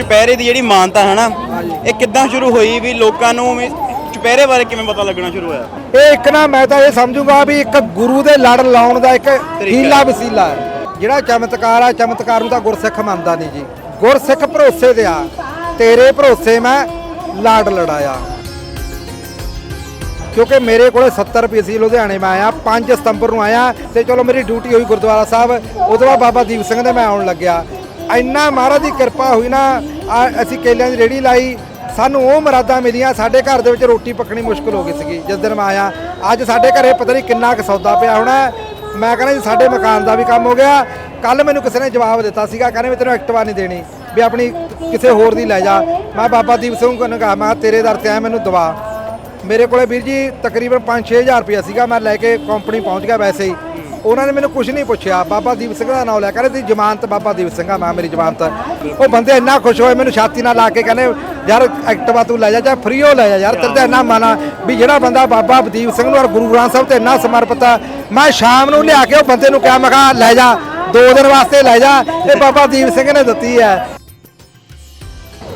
ਚੁਪਹਿਰੇ ਦੀ ਜਿਹੜੀ ਮਾਨਤਾ ਹੈ ਨਾ ਇਹ ਕਿੱਦਾਂ ਸ਼ੁਰੂ ਹੋਈ ਵੀ ਲੋਕਾਂ ਨੂੰ ਵੀ ਚੁਪਹਿਰੇ ਬਾਰੇ ਕਿਵੇਂ ਪਤਾ ਲੱਗਣਾ ਸ਼ੁਰੂ ਹੋਇਆ? ਇਹ ਇੱਕ ਨਾ ਮੈਂ ਤਾਂ ਇਹ ਸਮਝੂਗਾ ਵੀ ਇੱਕ ਗੁਰੂ ਦੇ ਲੜ ਲਾਉਣ ਦਾ ਇੱਕ ਹੀਲਾ ਵਸੀਲਾ ਹੈ। ਜਿਹੜਾ ਚਮਤਕਾਰ ਆ ਚਮਤਕਾਰ ਨੂੰ ਤਾਂ ਗੁਰਸਿੱਖ ਮੰਨਦਾ ਨਹੀਂ ਜੀ। ਗੁਰਸਿੱਖ ਭਰੋਸੇ ਤੇ ਆ ਤੇਰੇ ਭਰੋਸੇ ਮੈਂ ਲਾੜ ਲੜਾਇਆ। ਕਿਉਂਕਿ ਮੇਰੇ ਕੋਲੇ 70 ਰੁਪਏ ਸੀ ਲੁਧਿਆਣੇ ਮੈਂ ਆਇਆ 5 ਸਤੰਬਰ ਨੂੰ ਆਇਆ ਤੇ ਚਲੋ ਮੇਰੀ ਡਿਊਟੀ ਹੋਈ ਗੁਰਦੁਆਰਾ ਸਾਹਿਬ ਉਦੋਂ ਬਾਅਦ ਬਾਬਾ ਦੀਪ ਸਿੰਘ ਦੇ ਮੈਂ ਆਉਣ ਲੱਗਿਆ। ਇੰਨਾ ਮਹਾਰਾਜ ਦੀ ਕਿਰਪਾ ਹੋਈ ਨਾ, ਆ ਅਸੀਂ ਕੇਲਿਆਂ ਦੀ ਰੇੜੀ ਲਾਈ, ਸਾਨੂੰ ਉਹ ਮਰਾਦਾਂ ਮਿਲੀਆਂ, ਸਾਡੇ ਘਰ ਦੇ ਵਿੱਚ ਰੋਟੀ ਪੱਕਣੀ ਮੁਸ਼ਕਲ ਹੋ ਗਈ ਸੀਗੀ, ਜਿਸ ਦਿਨ ਮੈਂ ਆਇਆ। ਅੱਜ ਸਾਡੇ ਘਰੇ ਪਤਾ ਨਹੀਂ ਕਿੰਨਾ ਕੁ ਸੌਦਾ ਪਿਆ ਹੋਣਾ ਮੈਂ ਕਹਿੰਦਾ ਜੀ, ਸਾਡੇ ਮਕਾਨ ਦਾ ਵੀ ਕੰਮ ਹੋ ਗਿਆ। ਕੱਲ ਮੈਨੂੰ ਕਿਸੇ ਨੇ ਜਵਾਬ ਦਿੱਤਾ ਸੀਗਾ, ਕਹਿੰਦੇ ਵੀ ਤੈਨੂੰ ਐਕਟਿਵਾ ਨਹੀਂ ਦੇਣੀ, ਵੀ ਆਪਣੀ ਕਿਸੇ ਹੋਰ ਦੀ ਲੈ ਜਾ। ਮੈਂ ਬਾਬਾ ਦੀਪ ਸਿੰਘ ਨੂੰ ਕਹਾ, ਮੈਂ ਤੇਰੇ ਦਰ ਤੇ ਆਇਆ, ਮੈਨੂੰ ਦਵਾ। ਮੇਰੇ ਕੋਲੇ ਵੀਰ ਜੀ ਤਕਰੀਬਨ 5-6000 ਰੁਪਇਆ ਸੀਗਾ, ਮੈਂ ਲੈ ਕੇ ਕੰਪਨੀ ਪਹੁੰਚ ਗਿਆ ਵੈਸੇ ਹੀ। ਉਹਨਾਂ ਨੇ ਮੈਨੂੰ ਕੁਝ ਨਹੀਂ ਪੁੱਛਿਆ। ਬਾਬਾ ਦੀਪ ਸਿੰਘ ਦਾ ਨਾਮ ਲਿਆ ਕਹਿੰਦੇ ਦੀ ਜ਼ਮਾਨਤ ਬਾਬਾ ਦੀਪ ਸਿੰਘ ਆ, ਮੈਂ ਮੇਰੀ ਜ਼ਮਾਨਤ। ਉਹ ਬੰਦੇ ਇੰਨਾ ਖੁਸ਼ ਹੋਏ, ਮੈਨੂੰ ਛਾਤੀ ਨਾਲ ਲਾ ਕੇ ਕਹਿੰਦੇ, ਯਾਰ, ਐਕਟਵਾ ਤੂੰ ਲੈ ਜਾ, ਜਾਂ ਫ੍ਰੀ ਲੈ ਜਾ ਯਾਰ, ਤੇਰੇ ਤੇ ਇੰਨਾ ਮਾਨਾ ਵੀ ਜਿਹੜਾ ਬੰਦਾ ਬਾਬਾ ਦੀਪ ਸਿੰਘ ਨੂੰ ਔਰ ਗੁਰੂ ਗ੍ਰੰਥ ਸਾਹਿਬ ਤੇ ਇੰਨਾ ਸਮਰਪਿਤ ਆ, ਮੈਂ ਸ਼ਾਮ ਨੂੰ ਲਿਆ ਕੇ ਉਹ ਬੰਦੇ ਨੂੰ ਕਿਹਾ, ਮੈਂ ਕਿਹਾ, ਲੈ ਜਾ, ਦੋ ਦਿਨ ਵਾਸਤੇ ਲੈ ਜਾ। ਇਹ ਬਾਬਾ ਦੀਪ ਸਿੰਘ ਨੇ ਦਿੱਤੀ ਹੈ।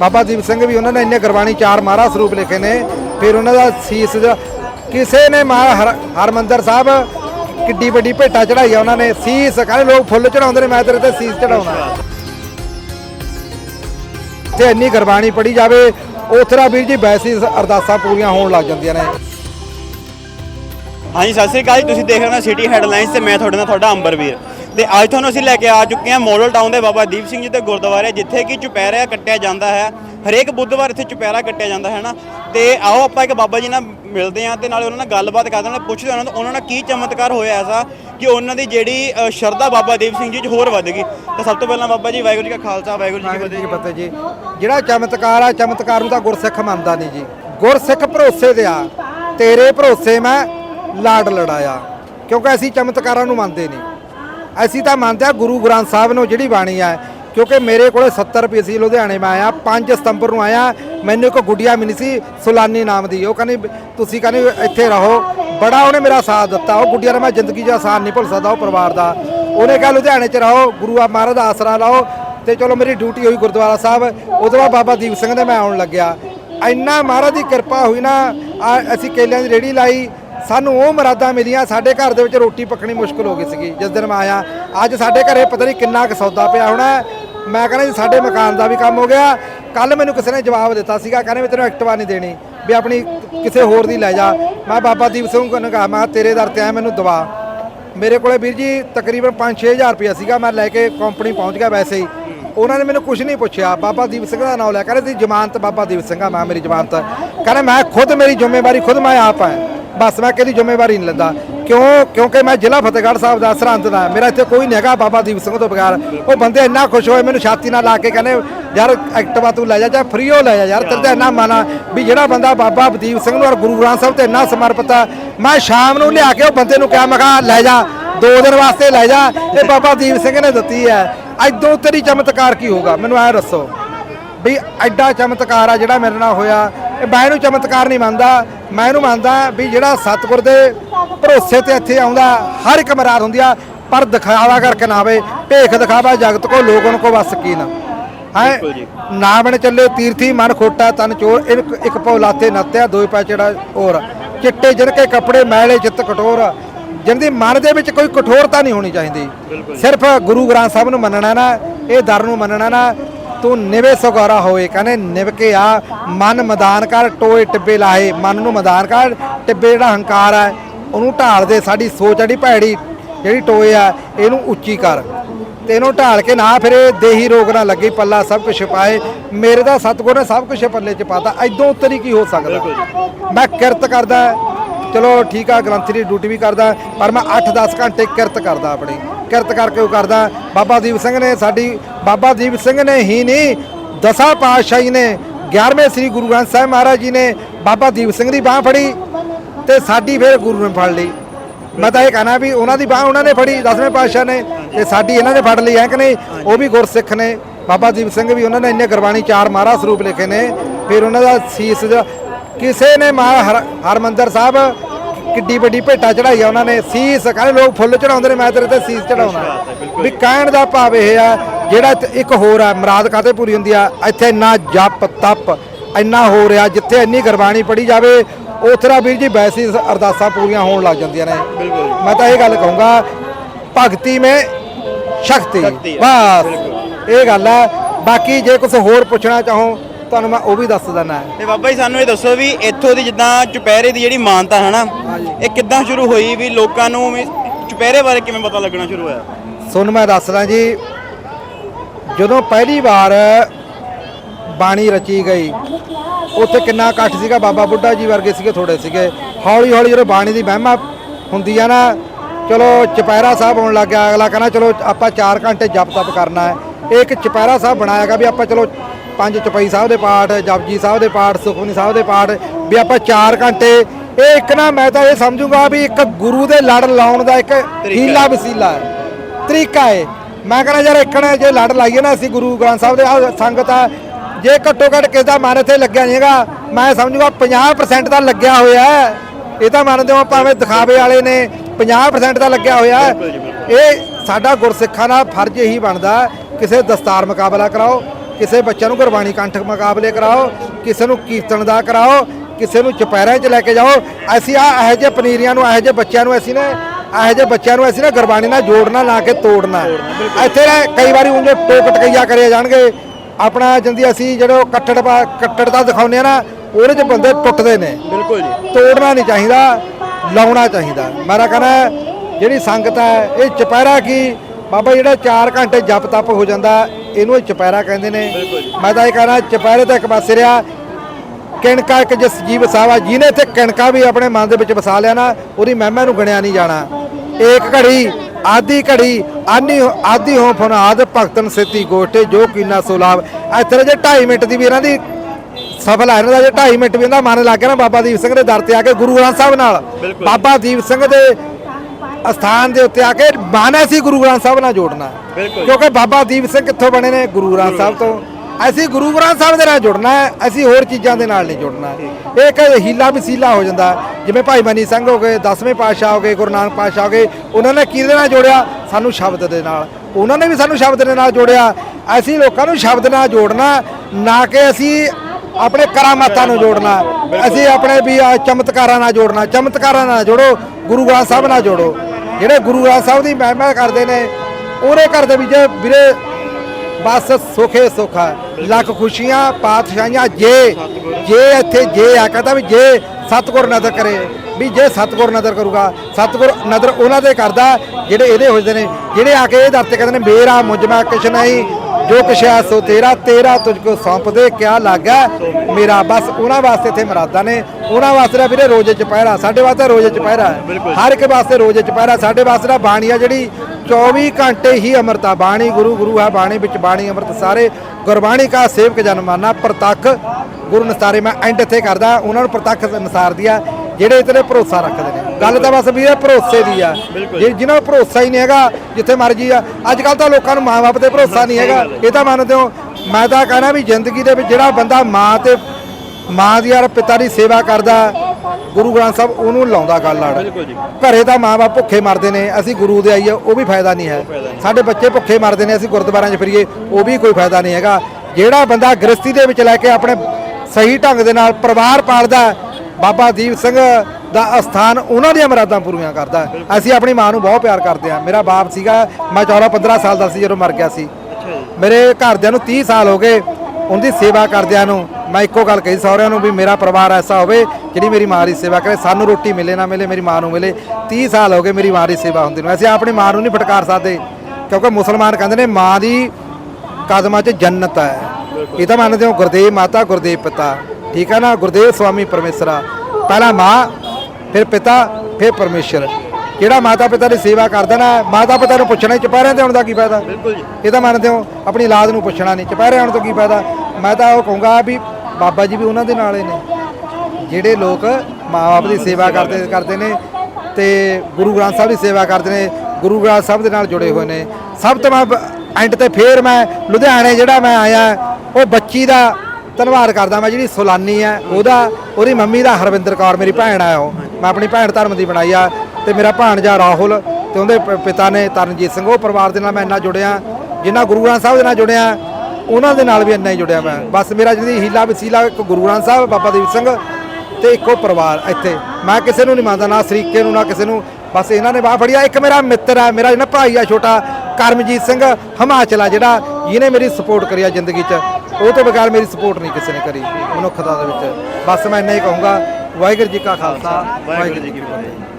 ਬਾਬਾ ਦੀਪ ਸਿੰਘ ਵੀ ਉਹਨਾਂ ਨੇ ਇੰਨੇ ਗੁਰਬਾਣੀ ਚਾਰ ਮਹਾਰਾ ਸਰੂਪ ਲਿਖੇ ਨੇ। ਫਿਰ ਉਹਨਾਂ ਦਾ ਸੀਸ ਕਿਸੇ ਨੇ ਮਾ ਹਰ- ਹਰਮੰਦਰ ਸਾਹਿਬ ਕਿੱਡੀ ਵੱਡੀ ਭੇਟਾ ਚੜਾਈ ਆ ਉਹਨਾਂ ਨੇ। ਸੀਸ, ਕਹਿੰਦੇ ਲੋਕ ਫੁੱਲ ਚੜਾਉਂਦੇ ਨੇ, ਮੈਂ ਤੇਰੇ ਤੇ ਸੀਸ ਚੜਾਉਣਾ। ਤੇ ਇੰਨੀ ਗੁਰਬਾਣੀ ਪੜੀ ਜਾਵੇ, ਉਥਰਾ ਵੀਰ ਜੀ ਵੈਸੇ ਅਰਦਾਸਾਂ ਪੂਰੀਆਂ ਹੋਣ ਲੱਗ ਜਾਂਦੀਆਂ ਨੇ। ਹਾਂਜੀ, ਸਤਿ ਸ੍ਰੀ ਅਕਾਲ ਜੀ। ਤੁਸੀਂ ਦੇਖ ਰਹੇ ਹੋ ਸਿਟੀ ਹੈਡਲਾਈਨਸ ਤੇ ਮੈਂ ਤੁਹਾਡੇ ਨਾਲ ਤੁਹਾਡਾ ਅੰਬਰਵੀਰ। ਤੇ ਅੱਜ ਤੁਹਾਨੂੰ ਅਸੀਂ ਲੈ ਕੇ ਆ ਚੁੱਕੇ ਹਾਂ ਮਾਡਲ ਟਾਊਨ ਦੇ ਬਾਬਾ ਦੀਪ ਸਿੰਘ ਜੀ ਦੇ ਗੁਰਦੁਆਰੇ ਜਿੱਥੇ ਕਿ ਚੁਪਹਿਰਾ ਕੱਟਿਆ ਜਾਂਦਾ ਹੈ। ਹਰੇਕ ਬੁੱਧਵਾਰ ਇੱਥੇ ਚੁਪਹਿਰਾ ਕੱਟਿਆ ਜਾਂਦਾ ਹੈ ਨਾ। ਤੇ ਆਓ ਆਪਾਂ ਇੱਕ ਬਾਬਾ ਜੀ ਨਾਲ ਮਿਲਦੇ ਹਾਂ ਤੇ ਨਾਲੇ ਉਹਨਾਂ ਨਾਲ ਗੱਲਬਾਤ ਕਰਦੇ ਹਾਂ ਪੁੱਛਦੇ ਹਾਂ ਉਹਨਾਂ ਤੋਂ ਉਹਨਾਂ ਨਾਲ ਕੀ ਚਮਤਕਾਰ ਹੋਇਆ ਐਸਾ ਕਿ ਉਹਨਾਂ ਦੀ ਜਿਹੜੀ ਸ਼ਰਧਾ ਬਾਬਾ ਦੀਪ ਸਿੰਘ ਜੀ 'ਚ ਹੋਰ ਵੱਧ ਗਈ। ਤਾਂ ਸਭ ਤੋਂ ਪਹਿਲਾਂ ਬਾਬਾ ਜੀ ਵਾਹਿਗੁਰੂ ਜੀ ਕਾ ਖਾਲਸਾ ਵਾਹਿਗੁਰੂ ਜੀ ਫਤਿਹ ਕੀ ਫਤਿਹ। ਜੀ। ਜਿਹੜਾ ਚਮਤਕਾਰ ਆ ਚਮਤਕਾਰ ਨੂੰ ਤਾਂ ਗੁਰਸਿੱਖ ਮੰਨਦਾ ਨਹੀਂ ਜੀ। ਗੁਰਸਿੱਖ ਭਰੋਸੇ ਤੇ ਆ। ਤੇਰੇ ਭਰੋਸੇ ਮੈਂ ਲਾੜ ਲੜਾਇਆ। ਕਿਉਂਕਿ ਅਸੀਂ ਚਮਤਕਾਰਾਂ ਨੂੰ ਮੰਨਦੇ ਨਹੀਂ। ਅਸੀਂ ਤਾਂ ਮੰਨਦੇ ਆ ਗੁਰੂ ਗ੍ਰੰਥ ਸਾਹਿਬ ਨੂੰ ਜਿਹੜੀ ਬਾਣੀ ਆ ਕਿਉਂਕਿ ਮੇਰੇ ਕੋਲੇ 70 ਰੁਪਏ ਸੀ, ਲੁਧਿਆਣੇ ਮੈਂ ਆਇਆ 5 ਸਤੰਬਰ ਨੂੰ ਆਇਆ, ਮੈਨੂੰ ਇੱਕ ਗੁੱਡੀਆ ਮਿਲੀ ਸੀ, ਸੁਲਾਨੀ ਨਾਮ ਦੀ, ਉਹ ਕਹਿੰਦੀ, ਤੁਸੀਂ ਕਹਿੰਦੇ ਇੱਥੇ ਰਹੋ। ਬੜਾ ਉਹਨੇ ਮੇਰਾ ਸਾਥ ਦਿੱਤਾ, ਉਹ ਗੁੱਡੀਆ ਦਾ ਮੈਂ ਜ਼ਿੰਦਗੀ 'ਚ ਆਸਾਨ ਨਹੀਂ ਭੁੱਲ ਸਕਦਾ, ਉਹ ਪਰਿਵਾਰ ਦਾ। ਉਹਨੇ ਕਿਹਾ, ਲੁਧਿਆਣੇ 'ਚ ਰਹੋ, ਗੁਰੂ ਆ, ਮਹਾਰਾਜ ਦਾ ਆਸਰਾ ਲਾਓ ਤੇ ਚਲੋ ਮੇਰੀ ਡਿਊਟੀ ਹੋਈ ਗੁਰਦੁਆਰਾ ਸਾਹਿਬ। ਉਦੋਂ ਬਾਅਦ ਬਾਬਾ ਦੀਪ ਸਿੰਘ ਦੇ ਮੈਂ ਆਉਣ ਲੱਗਿਆ। ਇੰਨਾ ਮਹਾਰਾਜ ਦੀ ਕਿਰਪਾ ਹੋਈ ਨਾ, ਆ, ਅਸੀਂ ਕੇਲਿਆਂ ਦੀ ਰੇੜੀ ਲਾਈ ਸਾਨੂੰ ਉਹ ਮਰਾਦਾਂ ਮਿਲੀਆਂ, ਸਾਡੇ ਘਰ ਦੇ ਵਿੱਚ ਰੋਟੀ ਪੱਕਣੀ ਮੁਸ਼ਕਲ ਹੋ ਗਈ ਸੀਗੀ। ਜਿਸ ਦਿਨ ਮੈਂ ਆਇਆ, ਅੱਜ ਸਾਡੇ ਘਰੇ ਪਤਾ ਨਹੀਂ ਕਿੰਨਾ ਕੁ ਸੌਦਾ ਪਿਆ ਹੋਣਾ ਮੈਂ ਕਹਿੰਦਾ ਜੀ, ਸਾਡੇ ਮਕਾਨ ਦਾ ਵੀ ਕੰਮ ਹੋ ਗਿਆ। ਕੱਲ ਮੈਨੂੰ ਕਿਸੇ ਨੇ ਜਵਾਬ ਦਿੱਤਾ ਸੀਗਾ, ਕਹਿੰਦੇ ਵੀ ਤੈਨੂੰ ਐਕਟਿਵਾ ਨਹੀਂ ਦੇਣੀ, ਵੀ ਆਪਣੀ ਕਿਸੇ ਹੋਰ ਦੀ ਲੈ ਜਾ। ਮੈਂ ਬਾਬਾ ਦੀਪ ਸਿੰਘ ਨੂੰ ਕਹਾ, ਮੈਂ ਤੇਰੇ ਦਰ ਤੇ ਆਇਆ, ਮੈਨੂੰ ਦਵਾ। ਮੇਰੇ ਕੋਲੇ ਵੀਰ ਜੀ ਤਕਰੀਬਨ 5-6000 ਰੁਪਇਆ ਸੀਗਾ, ਮੈਂ ਲੈ ਕੇ ਕੰਪਨੀ ਪਹੁੰਚ ਗਿਆ ਵੈਸੇ ਹੀ। ਉਹਨਾਂ ਨੇ ਮੈਨੂੰ ਕੁਝ ਨਹੀਂ ਪੁੱਛਿਆ। ਬਾਬਾ ਦੀਪ ਸਿੰਘ ਦਾ ਨਾਮ ਲਿਆ ਕਹਿੰਦੇ ਦੀ ਜ਼ਮਾਨਤ, ਬਾਬਾ ਦੀਪ ਸਿੰਘ ਆ, ਮੈਂ ਮੇਰੀ ਜ਼ਮਾਨਤ ਕਹਿੰਦੇ, ਮੈਂ ਖੁਦ, ਮੇਰੀ ਜ਼ਿੰਮੇਵਾਰੀ ਖੁਦ, ਮੈਂ ਆਪ ਆ ਬਸ ਮੈਂ ਕਿਹਦੀ ਜ਼ਿੰਮੇਵਾਰੀ ਨਹੀਂ ਲੈਂਦਾ। ਕਿਉਂ? ਕਿਉਂਕਿ ਮੈਂ ਜ਼ਿਲ੍ਹਾ ਫਤਿਹਗੜ੍ਹ ਸਾਹਿਬ ਦਾ ਸਰਹੰਦ ਦਾ। ਮੇਰਾ ਇੱਥੇ ਕੋਈ ਨਹੀਂ ਹੈਗਾ ਬਾਬਾ ਦੀਪ ਸਿੰਘ ਤੋਂ ਬਗੈਰ। ਉਹ ਬੰਦੇ ਇੰਨਾ ਖੁਸ਼ ਹੋਏ, ਮੈਨੂੰ ਛਾਤੀ ਨਾਲ ਲਾ ਕੇ ਕਹਿੰਦੇ, ਯਾਰ, ਐਕਟਵਾ ਤੂੰ ਲੈ ਜਾ ਜਾਂ ਫ੍ਰੀ ਲੈ ਜਾ ਯਾਰ, ਤੇਰੇ ਤੇ ਇੰਨਾ ਮਾਨਾ ਵੀ ਜਿਹੜਾ ਬੰਦਾ ਬਾਬਾ ਦੀਪ ਸਿੰਘ ਨੂੰ ਔਰ ਗੁਰੂ ਗ੍ਰੰਥ ਸਾਹਿਬ ਤੇ ਇੰਨਾ ਸਮਰਪਿਤ ਆ, ਮੈਂ ਸ਼ਾਮ ਨੂੰ ਲਿਆ ਕੇ ਉਹ ਬੰਦੇ ਨੂੰ ਕਿਹਾ, ਮੈਂ ਕਿਹਾ, ਲੈ ਜਾ, ਦੋ ਦਿਨ ਵਾਸਤੇ ਲੈ ਜਾ, ਇਹ ਬਾਬਾ ਦੀਪ ਸਿੰਘ ਨੇ ਦਿੱਤੀ ਹੈ। ਐਦੋਂ ਤੇਰੀ ਚਮਤਕਾਰ ਕੀ ਹੋਊਗਾ? ਮੈਨੂੰ ਐ ਦੱਸੋ ਵੀ ਐਡਾ ਚਮਤਕਾਰ ਆ ਜਿਹੜਾ ਮੇਰੇ ਨਾਲ ਹੋਇਆ। ਇਹ ਮੈਂ ਇਹਨੂੰ ਚਮਤਕਾਰ ਨਹੀਂ ਮੰਨਦਾ। ਮੈਂ ਇਹਨੂੰ ਮੰਨਦਾ ਵੀ ਜਿਹੜਾ ਸਤਿਗੁਰ ਦੇ ਭਰੋਸੇ ਤੇ ਇੱਥੇ ਆਉਂਦਾ ਹਰ ਇੱਕ ਮਰਾਦ ਹੁੰਦੀ ਆ ਪਰ ਦਿਖਾਵਾ ਕਰਕੇ ਨਾ ਆਵੇ ਭੇਖ ਦਿਖਾਵਾ ਜਗਤ ਕੋ ਲੋਗਨ ਕੋ ਵਸ ਕੀ ਨਾ। ਹੈ। ਨਾ ਬਣ ਚੱਲੇ ਤੀਰਥੀ ਮਨ ਖੋਟਾ ਤਨ ਚੋਰ ਇੱਕ ਇੱਕ ਪਉ ਲਾਤੇ ਨੱਤਿਆ ਦੋਏ ਪੈ ਚੜਾ ਹੋਰ। ਚਿੱਟੇ ਜਿਨ ਕੇ ਕੱਪੜੇ ਮੈਲੇ ਚਿੱਤ ਕਠੋਰ। ਜਿੰਦੀ ਮਨ ਦੇ ਵਿੱਚ ਕੋਈ ਕਠੋਰਤਾ ਨਹੀਂ ਹੋਣੀ ਚਾਹੀਦੀ। ਸਿਰਫ ਗੁਰੂ ਗ੍ਰੰਥ ਸਾਹਿਬ ਨੂੰ ਮੰਨਣਾ ਨਾ ਇਹ ਦਰ ਨੂੰ ਮੰਨਣਾ ਨਾ ਤੂੰ ਨਿਵੇ ਸਗਾਰਾ ਹੋਏ ਕਹਿੰਦੇ ਨਿਵ ਕੇ ਆ ਮਨ ਮੈਦਾਨ ਕਰ ਟੋਏ ਟਿੱਬੇ ਲਾਏ ਮਨ ਨੂੰ ਮੈਦਾਨ ਕਰ ਟਿੱਬੇ ਜਿਹੜਾ ਹੰਕਾਰ ਹੈ ਉਹਨੂੰ ਢਾਲ ਦੇ ਸਾਡੀ ਸੋਚ ਜਿਹੜੀ ਭੈੜੀ ਜਿਹੜੀ ਟੋਏ ਆ ਇਹਨੂੰ ਉੱਚੀ ਕਰ ਤੇ ਇਹਨੂੰ ਢਾਲ ਕੇ ਨਾ ਫਿਰ ਇਹ ਦੇਹੀ ਰੋਗ ਨਾ ਲੱਗੇ ਪੱਲਾ ਸਭ ਕੁਝ ਛਪਾਏ ਮੇਰੇ ਦਾ ਸਤਿਗੁਰ ਨੇ ਸਭ ਕੁਝ ਪੱਲੇ 'ਚ ਪਾਤਾ ਐਦੋਂ ਉੱਤਰ ਕੀ ਹੋ ਸਕਦਾ ਮੈਂ ਕਿਰਤ ਕਰਦਾ ਚਲੋ ਠੀਕ ਆ ਗ੍ਰੰਥੀ ਦੀ ਡਿਊਟੀ ਵੀ ਕਰਦਾ ਪਰ ਮੈਂ 8-10 ਘੰਟੇ ਕਿਰਤ ਕਰਦਾ ਆਪਣੀ ਕਿਰਤ ਕਰਕੇ ਉਹ ਕਰਦਾ। ਬਾਬਾ ਦੀਪ ਸਿੰਘ ਨੇ ਸਾਡੀ, ਬਾਬਾ ਦੀਪ ਸਿੰਘ ਨੇ ਹੀ ਨਹੀਂ, ਦਸਾਂ ਪਾਤਸ਼ਾਹੀ ਨੇ 11ਵੇਂ ਸ੍ਰੀ ਗੁਰੂ ਗ੍ਰੰਥ ਸਾਹਿਬ ਮਹਾਰਾਜ ਜੀ ਨੇ ਬਾਬਾ ਦੀਪ ਸਿੰਘ ਦੀ ਬਾਹ ਫੜੀ ਤੇ ਸਾਡੀ ਫਿਰ ਗੁਰੂ ਨੇ ਫੜ ਲਈ। ਮੈਂ ਤਾਂ ਇਹ ਕਹਣਾ ਵੀ ਉਹਨਾਂ ਦੀ ਬਾਹ ਉਹਨਾਂ ਨੇ ਫੜੀ, ਦਸਵੇਂ ਪਾਤਸ਼ਾਹ ਨੇ, ਤੇ ਸਾਡੀ ਇਹਨਾਂ ਨੇ ਫੜ ਲਈ ਹੈ ਕਿ ਨਹੀਂ? ਉਹ ਵੀ ਗੁਰਸਿੱਖ ਨੇ। ਬਾਬਾ ਦੀਪ ਸਿੰਘ ਵੀ ਉਹਨਾਂ ਨੇ ਇੰਨੇ ਗੁਰਬਾਣੀ ਚਾਰ ਮਹਾਰਾ ਸਰੂਪ ਲਿਖੇ ਨੇ। ਫਿਰ ਉਹਨਾਂ ਦਾ ਸੀਸ ਕਿਸੇ ਨੇ ਮਾ ਹਰ- ਹਰਮੰਦਰ ਸਾਹਿਬ ਕਿੱਡੀ ਵੱਡੀ ਭੇਟਾ ਚੜਾਈ ਆ ਉਹਨਾਂ ਨੇ। ਸੀਸ ਕਹਿੰਦੇ ਲੋਕ ਫੁੱਲ ਚੜਾਉਂਦੇ ਨੇ ਮੈਂ ਤੇਰੇ ਤੇ ਸੀਸ ਚੜਾਉਣਾ। ਵੀ ਕਹਿਣ ਦਾ ਭਾਵ ਇਹ ਆ ਜਿਹੜਾ ਇੱਕ ਹੋਰ ਆ ਮਰਾਦ ਕਾਤੇ ਪੂਰੀ ਹੁੰਦੀ ਆ? ਇੱਥੇ ਇੰਨਾ ਜਪ ਤਪ ਇੰਨਾ ਹੋ ਰਿਹਾ ਜਿੱਥੇ ਇੰਨੀ ਗੁਰਬਾਣੀ ਪੜੀ ਜਾਵੇ ਉੱਥੇ ਦਾ ਵੀਰ ਜੀ ਵੈਸੀ ਅਰਦਾਸਾਂ ਪੂਰੀਆਂ ਹੋਣ ਲੱਗ ਜਾਂਦੀਆਂ ਨੇ। ਮੈਂ ਤਾਂ ਇਹ ਗੱਲ ਕਹੂੰਗਾ ਭਗਤੀ ਮੇ ਸ਼ਕਤੀ। ਬਸ। ਇਹ ਗੱਲ ਹੈ ਬਾਕੀ ਜੇ ਕੁਝ ਹੋਰ ਪੁੱਛਣਾ ਚਾਹੋ ਤੁਹਾਨੂੰ ਮੈਂ ਉਹ ਵੀ ਦੱਸ ਦਿੰਦਾ। ਤੇ ਬਾਬਾ ਜੀ ਸਾਨੂੰ ਇਹ ਦੱਸੋ ਵੀ ਇੱਥੋਂ ਦੀ ਜਿੱਦਾਂ ਚੁਪਹਿਰੇ ਦੀ ਜਿਹੜੀ ਮਾਨਤਾ ਹੈ ਨਾ ਇਹ ਕਿੱਦਾਂ ਸ਼ੁਰੂ ਹੋਈ ਵੀ ਲੋਕਾਂ ਨੂੰ ਵੀ ਚੁਪਹਿਰੇ ਬਾਰੇ ਕਿਵੇਂ ਪਤਾ ਲੱਗਣਾ ਸ਼ੁਰੂ ਹੋਇਆ? ਸੁਣ ਮੈਂ ਦੱਸਦਾ ਜੀ ਜਦੋਂ ਪਹਿਲੀ ਵਾਰ ਬਾਣੀ ਰਚੀ ਗਈ ਉੱਥੇ ਕਿੰਨਾ ਇਕੱਠ ਸੀਗਾ ਬਾਬਾ ਬੁੱਢਾ ਜੀ ਵਰਗੇ ਸੀਗੇ ਥੋੜੇ ਸੀਗੇ। ਹੌਲੀ ਹੌਲੀ ਜਦੋਂ ਬਾਣੀ ਦੀ ਮਹਿਮਾ ਹੁੰਦੀ ਆ ਨਾ ਚਲੋ ਚਪੈਰਾ ਸਾਹਿਬ ਹੋਣ ਲੱਗ ਗਿਆ ਅਗਲਾ ਕਹਿੰਦਾ ਚਲੋ ਆਪਾਂ 4 ਘੰਟੇ ਜਪ ਤਪ ਕਰਨਾ ਹੈ। ਇਹ ਇੱਕ ਚਪੈਰਾ ਸਾਹਿਬ ਬਣਾਇਆਗਾ ਵੀ ਆਪਾਂ ਚਲੋ ਪੰਜ ਚਪਈ ਸਾਹਿਬ ਦੇ ਪਾਠ ਜਪਜੀ ਸਾਹਿਬ ਦੇ ਪਾਠ ਸੁਖਮਨੀ ਸਾਹਿਬ ਦੇ ਪਾਠ ਵੀ ਆਪਾਂ 4 ਘੰਟੇ ਇਹ ਇੱਕ ਨਾ ਮੈਂ ਤਾਂ ਇਹ ਸਮਝੂਗਾ ਵੀ ਇੱਕ ਗੁਰੂ ਦੇ ਲੜ ਲਾਉਣ ਦਾ ਇੱਕ ਹੀਲਾ ਵਸੀਲਾ ਹੈ। ਤਰੀਕਾ ਹੈ। ਮੈਂ ਕਹਿੰਦਾ ਯਾਰ ਇੱਕਣ ਜੇ ਲੜ ਲਾਈਏ ਨਾ ਅਸੀਂ ਗੁਰੂ ਗ੍ਰੰਥ ਸਾਹਿਬ ਦੇ ਸੰਗਤ ਆ ਜੇ ਘੱਟੋ ਘੱਟ ਕਿਸੇ ਦਾ ਮਨ ਇੱਥੇ ਲੱਗਿਆ ਨਹੀਂ ਹੈਗਾ ਮੈਂ ਸਮਝੂਗਾ 50% ਦਾ ਲੱਗਿਆ ਹੋਇਆ ਇਹ ਤਾਂ ਮੰਨਦੇ ਹੋ ਭਾਵੇਂ ਦਿਖਾਵੇ ਵਾਲੇ ਨੇ 50% ਦਾ ਲੱਗਿਆ ਹੋਇਆ ਇਹ ਸਾਡਾ ਗੁਰਸਿੱਖਾਂ ਦਾ ਫਰਜ਼ ਇਹੀ ਬਣਦਾ ਕਿਸੇ ਦਸਤਾਰ ਮੁਕਾਬਲਾ ਕਰਾਓ ਕਿਸੇ ਬੱਚਿਆਂ ਨੂੰ ਗੁਰਬਾਣੀ ਕੰਠ ਮੁਕਾਬਲੇ ਕਰਾਓ ਕਿਸੇ ਨੂੰ ਕੀਰਤਨ ਦਾ ਕਰਾਓ ਕਿਸੇ ਨੂੰ ਚੁਪਹਿਰਿਆਂ 'ਚ ਲੈ ਕੇ ਜਾਓ ਅਸੀਂ ਆ ਇਹੋ ਜਿਹੇ ਪਨੀਰੀਆਂ ਨੂੰ ਇਹੋ ਜਿਹੇ ਬੱਚਿਆਂ ਨੂੰ ਅਸੀਂ ਨੇ ਇਹੋ ਜਿਹੇ ਬੱਚਿਆਂ ਨੂੰ ਅਸੀਂ ਨਾ ਗੁਰਬਾਣੀ ਨਾਲ ਜੋੜਨਾ ਨਾ ਕਿ ਤੋੜਨਾ। ਇੱਥੇ ਕਈ ਵਾਰੀ ਉਂਝ ਟੋਕ ਟਕਈਆ ਕਰੇ ਜਾਣਗੇ। ਆਪਣਾ ਜਿੰਦੀ ਅਸੀਂ ਜਦੋਂ ਕੱਟੜ ਕੱਟੜਤਾ ਦਿਖਾਉਂਦੇ ਆ ਨਾ ਉਹਦੇ 'ਚ ਬੰਦੇ ਟੁੱਟਦੇ ਨੇ। ਬਿਲਕੁਲ ਜੀ। ਤੋੜਨਾ ਨਹੀਂ ਚਾਹੀਦਾ ਲਾਉਣਾ ਚਾਹੀਦਾ। ਮੇਰਾ ਕਹਿੰਦਾ ਜਿਹੜੀ ਸੰਗਤ ਹੈ ਇਹ ਚੁਪਹਿਰਾ ਕੀ ਬਾਬਾ ਜਿਹੜਾ 4 ਘੰਟੇ ਜਪ ਤਪ ਹੋ ਜਾਂਦਾ ਇਹਨੂੰ ਇਹ ਚੁਪਹਿਰਾ ਕਹਿੰਦੇ ਨੇ। ਮੈਂ ਤਾਂ ਇਹ ਕਹਿਣਾ ਚੁਪਹਿਰੇ ਤਾਂ ਇੱਕ ਪਾਸੇ ਰਿਹਾ। ਕਿਣਕਾ ਇੱਕ ਜਿਸ ਜੀਵ ਵਸਾਵਾ ਜਿਹਨੇ ਤੇ ਕਿਣਕਾ ਵੀ ਆਪਣੇ ਮਨ ਦੇ ਵਿੱਚ ਵਸਾ ਲਿਆ ਨਾ ਉਹਦੀ ਮਹਿਮਾ ਨੂੰ ਗਣਿਆ ਨਹੀਂ ਜਾਣਾ। ਏਕ ਘੜੀ ਆਦੀ ਘੜੀ ਆਨੀ ਆਦੀ ਹੋ ਫਨਾਦ ਭਗਤਨ ਸੇਤੀ ਗੋਟੇ ਜੋ ਕੀਨਾ ਸੁਲਾਭ ਇੱਥੇ ਜੇ 2.5 ਮਿੰਟ ਦੀ ਵੀ ਇਹਨਾਂ ਦੀ ਸਫਲ ਹੈ ਇਹਨਾਂ ਦਾ ਜੇ 2.5 ਮਿੰਟ ਵੀ ਇਹਦਾ ਮਨ ਲੱਗ ਗਿਆ ਨਾ ਬਾਬਾ ਦੀਪ ਸਿੰਘ ਦੇ ਦਰ ਤੇ ਆ ਕੇ ਗੁਰੂ ਗ੍ਰੰਥ ਸਾਹਿਬ ਨਾਲ। ਬਾਬਾ ਦੀਪ ਸਿੰਘ ਦੇ ਅਸਥਾਨ ਦੇ ਉੱਤੇ ਆ ਕੇ ਬਾਣਾ ਸੀ ਗੁਰੂ ਗ੍ਰੰਥ ਸਾਹਿਬ ਨਾਲ ਜੋੜਨਾ। ਬਿਲਕੁਲ। ਕਿਉਂਕਿ ਬਾਬਾ ਦੀਪ ਸਿੰਘ ਕਿੱਥੋਂ ਬਣੇ ਨੇ? ਗੁਰੂ ਗ੍ਰੰਥ ਸਾਹਿਬ ਤੋਂ। ਅਸੀਂ ਗੁਰੂ ਗ੍ਰੰਥ ਸਾਹਿਬ ਦੇ ਨਾਲ ਜੁੜਨਾ ਹੈ ਅਸੀਂ ਹੋਰ ਚੀਜ਼ਾਂ ਦੇ ਨਾਲ ਨਹੀਂ ਜੁੜਨਾ। ਇਹ ਇੱਕ ਹੀਲਾ ਵਸੀਲਾ ਹੋ ਜਾਂਦਾ। ਜਿਵੇਂ ਭਾਈ ਮਨੀ ਸਿੰਘ ਹੋ ਗਏ 10ਵੇਂ ਪਾਤਸ਼ਾਹ ਹੋ ਗਏ ਗੁਰੂ ਨਾਨਕ ਪਾਤਸ਼ਾਹ ਹੋ ਗਏ ਉਹਨਾਂ ਨੇ ਕਿਹਦੇ ਨਾਲ ਜੋੜਿਆ? ਸਾਨੂੰ ਸ਼ਬਦ ਦੇ ਨਾਲ। ਉਹਨਾਂ ਨੇ ਵੀ ਸਾਨੂੰ ਸ਼ਬਦ ਦੇ ਨਾਲ ਜੋੜਿਆ। ਅਸੀਂ ਲੋਕਾਂ ਨੂੰ ਸ਼ਬਦ ਨਾਲ ਜੋੜਨਾ ਨਾ ਕਿ ਅਸੀਂ ਆਪਣੇ ਕਰਾਮਾਤਾਂ ਨੂੰ ਜੋੜਨਾ। ਅਸੀਂ ਆਪਣੇ ਵੀ ਚਮਤਕਾਰਾਂ ਨਾਲ ਜੋੜਨਾ। ਚਮਤਕਾਰਾਂ ਨਾਲ ਜੋੜੋ ਗੁਰੂ ਗ੍ਰੰਥ ਸਾਹਿਬ ਨਾਲ ਜੋੜੋ। ਜਿਹੜੇ ਗੁਰੂ ਗ੍ਰੰਥ ਸਾਹਿਬ ਦੀ ਮਹਿਮਾ ਕਰਦੇ ਨੇ, ਉਹਦੇ ਘਰ ਦੇ ਵਿੱਚ ਵੀਰੇ ਬਸ ਸੁਖੇ ਸੁਖਾ ਲੱਖ ਖੁਸ਼ੀਆਂ, ਪਾਤਸ਼ਾਹੀਆਂ, ਜੇ ਜੇ ਇੱਥੇ ਜੇ ਆ, ਕਹਿੰਦਾ ਵੀ ਜੇ ਸਤਗੁਰ ਨਜ਼ਰ ਕਰੇ, ਵੀ ਜੇ ਸਤਗੁਰ ਨਜ਼ਰ ਕਰੂਗਾ, ਸਤਗੁਰ ਨਜ਼ਰ ਉਹਨਾਂ ਦੇ ਕਰਦਾ ਜਿਹੜੇ ਇਹਦੇ ਹੋ ਨੇ, ਜਿਹੜੇ ਆ ਕੇ ਇਹ ਦਰ ਤੇ ਕਹਿੰਦੇ ਨੇ, ਮੇਰਾ ਮੁਝਮਾ ਕਿਛ ਨਹੀਂ ਜੋ ਕਿਛਿਆ ਸੋ ਤੇਰਾ ਤੇਰਾ ਤੁਝ ਕੋ ਸੌਂਪਦੇ ਕਿਆ ਲੱਗਾ ਮੇਰਾ ਬਸ ਉਹਨਾਂ ਵਾਸਤੇ ਇੱਥੇ ਮਰਾਦਾਂ ਨੇ। ਉਹਨਾਂ ਵਾਸਤੇ ਤਾਂ ਵੀਰੇ ਰੋਜ਼ੇ ਚੁਪਹਿਰਾ ਸਾਡੇ ਵਾਸਤੇ ਰੋਜ਼ੇ ਚੁਪਹਿਰਾ ਹੈ। ਹਰ ਇੱਕ ਵਾਸਤੇ ਰੋਜ਼ੇ ਚੁਪਹਿਰਾ ਸਾਡੇ ਵਾਸਤੇ ਤਾਂ ਬਾਣੀ ਆ ਜਿਹੜੀ 24 ਘੰਟੇ ਹੀ ਅੰਮ੍ਰਿਤਾ ਬਾਣੀ ਗੁਰੂ ਗੁਰੂ ਹੈ ਬਾਣੀ ਵਿੱਚ ਬਾਣੀ ਅੰਮ੍ਰਿਤ ਸਾਰੇ। ਗੁਰਬਾਣੀ ਕਾ ਸੇਵਕ ਜਨਮਾਨਾ ਪ੍ਰਤੱਖ ਗੁਰੂ ਨਸਾਰੇ ਮੈਂ ਐਂਡ ਇੱਥੇ ਕਰਦਾ ਉਹਨਾਂ ਨੂੰ ਪ੍ਰਤੱਖ ਨਸਾਰ ਦਿਆ ਜਿਹੜੇ ਇਤਨੇ ਭਰੋਸਾ ਰੱਖਦੇ ਨੇ। ਗੱਲ ਤਾਂ ਬਸ ਵੀ ਇਹ ਭਰੋਸੇ ਦੀ ਆ। ਜੇ ਜਿਨ੍ਹਾਂ ਨੂੰ ਭਰੋਸਾ ਹੀ ਨਹੀਂ ਹੈਗਾ ਜਿੱਥੇ ਮਰਜ਼ੀ ਆ। ਅੱਜ ਕੱਲ ਤਾਂ ਲੋਕਾਂ ਨੂੰ ਮਾਂ-ਬਾਪ ਤੇ ਭਰੋਸਾ ਨਹੀਂ ਹੈਗਾ। ਇਹ ਤਾਂ ਮੰਨਦੇ ਹੋ ਮੈਂ ਤਾਂ ਕਹਿਣਾ ਵੀ ਜ਼ਿੰਦਗੀ ਦੇ ਵਿੱਚ ਜਿਹੜਾ ਬੰਦਾ ਮਾਂ ਤੇ ਮਾਂ ਦੀ ਯਾਰ ਪਿਤਾ ਦੀ ਸੇਵਾ ਕਰਦਾ ਗੁਰੂ ਗ੍ਰੰਥ ਸਾਹਿਬ ਉਹਨੂੰ ਲਾਉਂਦਾ ਗੱਲ ਲੜ ਘਰੇ ਤਾਂ ਮਾਂ-ਬਾਪ ਭੁੱਖੇ ਮਰਦੇ ਨੇ ਅਸੀਂ ਗੁਰੂ ਦੇ ਆਈਏ ਉਹ ਵੀ ਫਾਇਦਾ ਨਹੀਂ ਹੈ। ਸਾਡੇ ਬੱਚੇ ਭੁੱਖੇ ਮਰਦੇ ਨੇ ਅਸੀਂ ਗੁਰਦੁਆਰਿਆਂ 'ਚ ਫਿਰੀਏ ਉਹ ਵੀ ਕੋਈ ਫਾਇਦਾ ਨਹੀਂ ਹੈਗਾ। ਜਿਹੜਾ ਬੰਦਾ ਗ੍ਰਸਤੀ ਦੇ ਵਿੱਚ ਲੈ ਕੇ ਆਪਣੇ ਸਹੀ ਢੰਗ ਦੇ ਨਾਲ ਪਰਿਵਾਰ ਪਾਲਦਾ ਬਾਬਾ ਦੀਪ ਸਿੰਘ ਦਾ ਅਸਥਾਨ ਉਹਨਾਂ ਦੀਆਂ ਮੁਰਾਦਾਂ ਪੂਰੀਆਂ ਕਰਦਾ। ਅਸੀਂ ਆਪਣੀ ਮਾਂ ਨੂੰ ਬਹੁਤ ਪਿਆਰ ਕਰਦੇ ਹਾਂ। ਮੇਰਾ ਬਾਪ ਸੀਗਾ ਮੈਂ 14 15 ਸਾਲ ਦਾ ਸੀ ਜਦੋਂ ਮਰ ਗਿਆ ਸੀ। ਮੇਰੇ ਘਰਦਿਆਂ ਨੂੰ 30 ਸਾਲ ਹੋ ਗਏ। ਉਹਦੀ ਸੇਵਾ ਕਰਦਿਆਂ ਨੂੰ ਮੈਂ ਇੱਕੋ ਗੱਲ ਕਹੀ ਸਹੁਰਿਆਂ ਨੂੰ ਵੀ ਮੇਰਾ ਪਰਿਵਾਰ ਐਸਾ ਹੋਵੇ ਜਿਹੜੀ ਮੇਰੀ ਮਾਂ ਦੀ ਸੇਵਾ ਕਰੇ। ਸਾਨੂੰ ਰੋਟੀ ਮਿਲੇ ਨਾ ਮਿਲੇ ਮੇਰੀ ਮਾਂ ਨੂੰ ਮਿਲੇ। 30 ਸਾਲ ਹੋ ਗਏ ਮੇਰੀ ਮਾਂ ਦੀ ਸੇਵਾ ਹੁੰਦੀ ਨੂੰ। ਅਸੀਂ ਆਪਣੀ ਮਾਂ ਨੂੰ ਨਹੀਂ ਫਟਕਾਰ ਸਕਦੇ ਕਿਉਂਕਿ ਮੁਸਲਮਾਨ ਕਹਿੰਦੇ ਨੇ ਮਾਂ ਦੀ ਕਦਮਾਂ 'ਚ ਜੰਨਤ ਹੈ। ਇਹ ਤਾਂ ਮੰਨਦੇ ਹੋ ਗੁਰਦੇਵ ਮਾਤਾ ਗੁਰਦੇਵ ਪਿਤਾ। ਠੀਕ ਹੈ ਨਾ ਗੁਰਦੇਵ ਸਵਾਮੀ ਪਰਮੇਸ਼ਰਾ ਪਹਿਲਾਂ ਮਾਂ ਫਿਰ ਪਿਤਾ ਫਿਰ ਪਰਮੇਸ਼ਰ। ਜਿਹੜਾ ਮਾਤਾ ਪਿਤਾ ਦੀ ਸੇਵਾ ਕਰਦਾ ਨਾ ਮਾਤਾ ਪਿਤਾ ਨੂੰ ਪੁੱਛਣਾ ਹੀ ਚੁਪਹਿਰਿਆਂ ਤੇ ਆਉਣ ਦਾ ਕੀ ਫਾਇਦਾ? ਬਿਲਕੁਲ ਜੀ। ਇਹ ਤਾਂ ਮੰਨਦੇ ਹੋ ਆਪਣੀ ਔਲਾਦ ਨੂੰ ਪੁੱਛਣਾ ਨਹੀਂ ਚੁਪਹਿਰੇ ਆਉਣ ਤੋਂ ਕੀ ਫਾਇਦਾ? ਮੈਂ ਤਾਂ ਉਹ ਕਹੂੰਗਾ ਵੀ ਬਾਬਾ ਜੀ ਵੀ ਉਹਨਾਂ ਦੇ ਨਾਲ ਹੀ ਨੇ। ਜਿਹੜੇ ਲੋਕ ਮਾਂ-ਬਾਪ ਦੀ ਸੇਵਾ ਕਰਦੇ ਕਰਦੇ ਨੇ ਤੇ ਗੁਰੂ ਗ੍ਰੰਥ ਸਾਹਿਬ ਦੀ ਸੇਵਾ ਕਰਦੇ ਨੇ ਗੁਰੂ ਗ੍ਰੰਥ ਸਾਹਿਬ ਦੇ ਨਾਲ ਜੁੜੇ ਹੋਏ ਨੇ। ਸਭ ਤੋਂ ਮੈਂ ਐਂਡ ਤੇ ਫੇਰ ਮੈਂ ਲੁਧਿਆਣੇ ਜਿਹੜਾ ਮੈਂ ਆਇਆ ਉਹ ਬੱਚੀ ਦਾ ਧੰਨਵਾਦ ਕਰਦਾ ਮੈਂ ਜਿਹੜੀ ਸੋਲਾਨੀ ਹੈ, ਉਹਦਾ, ਉਹਦੀ ਮੰਮੀ ਦਾ ਹਰਵਿੰਦਰ ਕੌਰ ਮੇਰੀ ਭੈਣ ਆ ਉਹ। ਮੈਂ ਆਪਣੀ ਭੈਣ ਧਰਮ ਦੀ ਬਣਾਈ ਆ ਤੇ ਮੇਰਾ ਭਾਣਜਾ ਰਾਹੁਲ ਤੇ ਉਹਦੇ ਪਿਤਾ ਨੇ ਤਰਨਜੀਤ ਸਿੰਘ, ਉਹ ਪਰਿਵਾਰ ਦੇ ਨਾਲ ਮੈਂ ਇੰਨਾ ਜੁੜਿਆ, ਜਿੰਨਾ ਗੁਰੂ ਗ੍ਰੰਥ ਸਾਹਿਬ ਦੇ ਨਾਲ ਜੁੜਿਆ, ਉਹਨਾਂ ਦੇ ਨਾਲ ਵੀ ਇੰਨਾ ਹੀ ਜੁੜਿਆ ਮੈਂ। ਬਸ ਮੇਰਾ ਜਿਹੜੀ ਹੀਲਾ ਵਸੀਲਾ ਇੱਕ ਗੁਰੂ ਗ੍ਰੰਥ ਸਾਹਿਬ, ਬਾਬਾ ਦੀਪ ਸਿੰਘ ਤੇ ਇੱਕੋ ਪਰਿਵਾਰ ਇੱਥੇ। ਮੈਂ ਕਿਸੇ ਨੂੰ ਨਹੀਂ ਮੰਨਦਾ, ਨਾ ਸਰੀਕੇ ਨੂੰ, ਨਾ ਕਿਸੇ ਨੂੰ। ਬਸ ਇਹਨਾਂ ਨੇ ਬਾਹ ਫੜਿਆ, ਇੱਕ ਮੇਰਾ ਮਿੱਤਰ ਹੈ ਮੇਰਾ ਜਿਹੜਾ ਭਾਈ ਆ ਛੋਟਾ, ਕਰਮਜੀਤ ਸਿੰਘ ਹਿਮਾਚਲ ਆ ਜਿਹੜਾ ਜਿਹਨੇ ਮੇਰੀ ਸਪੋਰਟ ਕਰੀ ਆ ਜ਼ਿੰਦਗੀ 'ਚ। ਉਹ ਤੋਂ ਬਗੈਰ ਮੇਰੀ ਸਪੋਰਟ ਨਹੀਂ ਕਿਸੇ ਨੇ ਕਰੀ ਮਨੁੱਖਤਾ ਦੇ ਵਿੱਚ। ਬਸ ਮੈਂ ਇੰਨਾ ਹੀ ਕਹੂੰਗਾ, ਵਾਹਿਗੁਰੂ ਜੀ ਕਾ ਖਾਲਸਾ, ਵਾਹਿਗੁਰੂ ਜੀ ਕੀ ਫਤਿਹ।